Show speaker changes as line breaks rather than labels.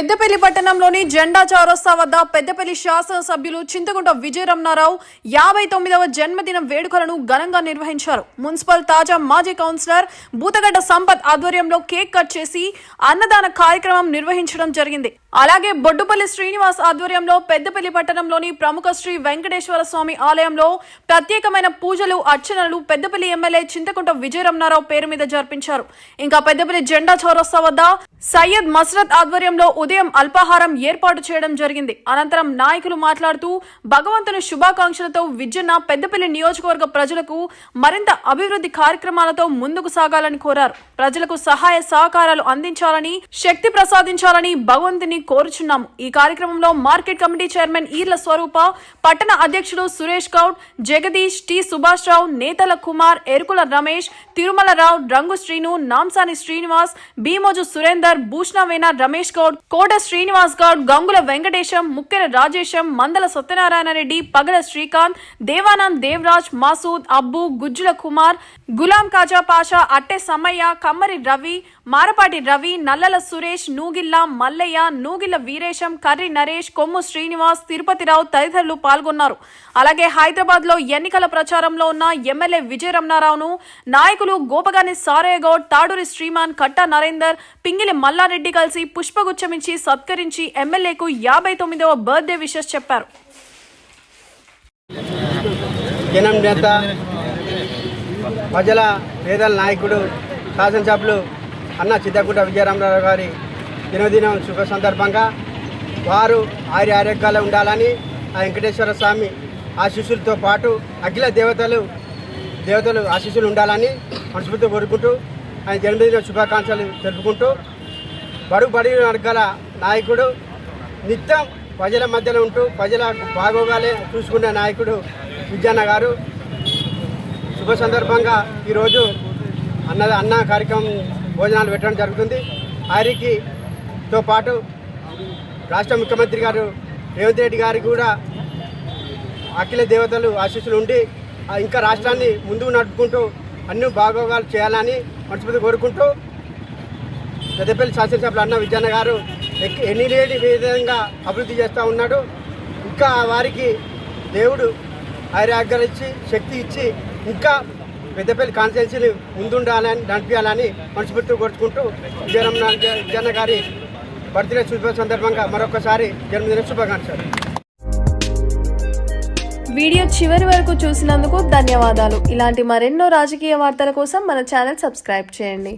పెద్దపల్లి పట్టణంలోని జెండా చౌరస్తా వద్ద పెద్దపల్లి శాసనసభ్యులు చింతగుంట విజయరమణారావు యాభై తొమ్మిదవ జన్మదిన వేడుకలను ఘనంగా నిర్వహించారు మున్సిపల్ తాజా మాజీ కౌన్సిలర్ బూతగడ్డ సంపత్ ఆధ్వర్యంలో కేక్ కట్ చేసి అన్నదాన కార్యక్రమం నిర్వహించడం జరిగింది అలాగే బొడ్డుపల్లి శ్రీనివాస్ ఆధ్వర్యంలో పెద్దపల్లి పట్టణంలోని ప్రముఖ శ్రీ వెంకటేశ్వర స్వామి ఆలయంలో ప్రత్యేకమైన పూజలు అర్చనలు పెద్దపల్లి ఎమ్మెల్యే చింతకుంట విజయరమణారావు పేరు మీద జరిపించారు ఇంకా పెద్దపల్లి జెండా చౌరస్తా వద్ద సయ్యద్ మసరత్ ఆధ్వర్యంలో ఉదయం అల్పాహారం ఏర్పాటు చేయడం జరిగింది అనంతరం నాయకులు మాట్లాడుతూ భగవంతుని శుభాకాంక్షలతో విజన్న పెద్దపల్లి నియోజకవర్గ ప్రజలకు మరింత అభివృద్ధి కార్యక్రమాలతో ముందుకు సాగాలని కోరారు ప్రజలకు సహాయ సహకారాలు అందించాలని శక్తి ప్రసాదించాలని భగవంతుని కోరుచున్నాము ఈ కార్యక్రమంలో market committee chairman Eerla Swaroopa పట్టణ అధ్యక్షుడు సురేష్ గౌడ్ జగదీష్ టి సుభాష్ రావు నేతల కుమార్ ఎరుకుల రమేష్ తిరుమల రావు రంగు శ్రీను నాంసాని శ్రీనివాస్ భీమోజు సురేందర్ భూషణ వేణ రమేష్ గౌడ్ కోట శ్రీనివాస్ గౌడ్ గంగుల వెంకటేశం ముక్కెర రాజేశం మందల సత్యనారాయణ రెడ్డి పగల శ్రీకాంత్ దేవానంద్ దేవరాజ్ మాసూద్ అబ్బు గుజ్జుల కుమార్ గులాం కాజా పాషా అట్టె సమ్మయ్య కమ్మరి రవి మారపాటి రవి నల్లల సురేష్ నూగిల్ల మల్లయ్య నూగిల్ల వీరేశం కర్రి నరేష్ కొమ్ము శ్రీనివాస్ తిరుపతిరావు తదితరులు పాల్గొన్నారు అలాగే హైదరాబాద్ లో ఎన్నికల ప్రచారంలో ఉన్న ఎమ్మెల్యే విజయ నాయకులు గోపగాని సారయ్య గౌడ్ తాడూరి శ్రీమాన్ కట్టా నరేందర్ పింగిలి మల్లారెడ్డి కలిసి పుష్పగుచ్చమించి సత్కరించి ఎమ్మెల్యేకు యాభై తొమ్మిదవ బర్త్డే
విషెస్ చెప్పారు జనం నేత ప్రజల పేదల నాయకుడు శాసనసభ్యులు అన్న చిత్తగుట్ట విజయరామరావు గారి జన్మదినం శుభ సందర్భంగా వారు ఆరి ఆరోగ్యాలు ఉండాలని ఆ వెంకటేశ్వర స్వామి ఆశీస్సులతో పాటు అఖిల దేవతలు దేవతలు ఆశీస్సులు ఉండాలని మనస్ఫూర్తి కోరుకుంటూ ఆయన జన్మదిన శుభాకాంక్షలు తెలుపుకుంటూ బడుగు బడి వర్గాల నాయకుడు నిత్యం ప్రజల మధ్యలో ఉంటూ ప్రజల బాగోగాలే చూసుకున్న నాయకుడు విజయన్న గారు శుభ సందర్భంగా ఈరోజు అన్న అన్న కార్యక్రమం భోజనాలు పెట్టడం జరుగుతుంది ఆయనకితో పాటు రాష్ట్ర ముఖ్యమంత్రి గారు రేవంత్ రెడ్డి గారికి కూడా అఖిల దేవతలు ఆశీస్సులు ఉండి ఇంకా రాష్ట్రాన్ని ముందుకు నడుపుకుంటూ అన్ని బాగోగాలు చేయాలని మనస్ఫూర్తి కోరుకుంటూ పెద్దపల్లి శాసనసభ్యులు అన్న విజయన్న గారు ఎన్నిలేని విధంగా అభివృద్ధి చేస్తూ ఉన్నాడు ఇంకా వారికి దేవుడు ఐరాగ్యం ఇచ్చి శక్తి ఇచ్చి ఇంకా పెద్దపల్లి కాన్స్టిట్యున్సీని ముందుండాలని నడిపించాలని మనస్ఫూర్తి కోరుచుకుంటూ విజయరమణ విజయన్న గారి బర్త్డే శుభ సందర్భంగా మరొకసారి జన్మదిన శుభాకాంక్షలు
వీడియో చివరి వరకు చూసినందుకు ధన్యవాదాలు ఇలాంటి మరెన్నో రాజకీయ వార్తల కోసం మన ఛానల్ సబ్స్క్రైబ్ చేయండి